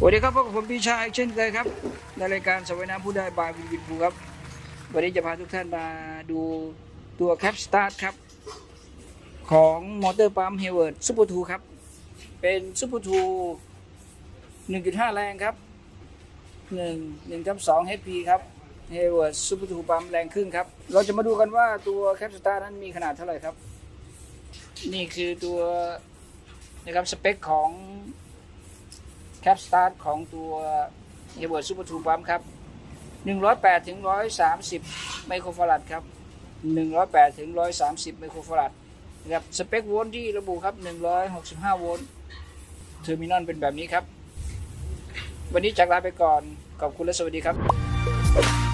สวัสดีครับพบกับผมพีชายเช่นเคยครับ ในรายการสวัยน้ำผู้ได้บายวินวินภูครับ วันนี้จะพาทุกท่านมาดูตัวแคปสตาร์ทครับ ของมอเตอร์ปั๊มเฮเวิร์ดซูเปอร์ทูครับ เป็นซูเปอร์ทู1.5 แรงครับ 1 1ทับ2 HP ครับเฮเวิร์ดซูเปอร์ทูปั๊มแรงขึ้นครับ เราจะมาดูกันว่าตัวแคปสตาร์ทนั้นมีขนาดเท่าไหร่ครับ นี่คือตัวนะครับสเปคของ คปสตาร์ทของตัวเฮเบิร์ดซูเปอร์ทูปั๊มครับ 108ถึง130 ไมโครฟาราดครับ 108ถึง130 ไมโครฟาราดนะครับสเปคโวลต์ที่ระบุครับ 165 โวลต์เทอร์มินอลเป็นแบบนี้ครับ วันนี้จากลาไปก่อนขอบคุณและสวัสดีครับ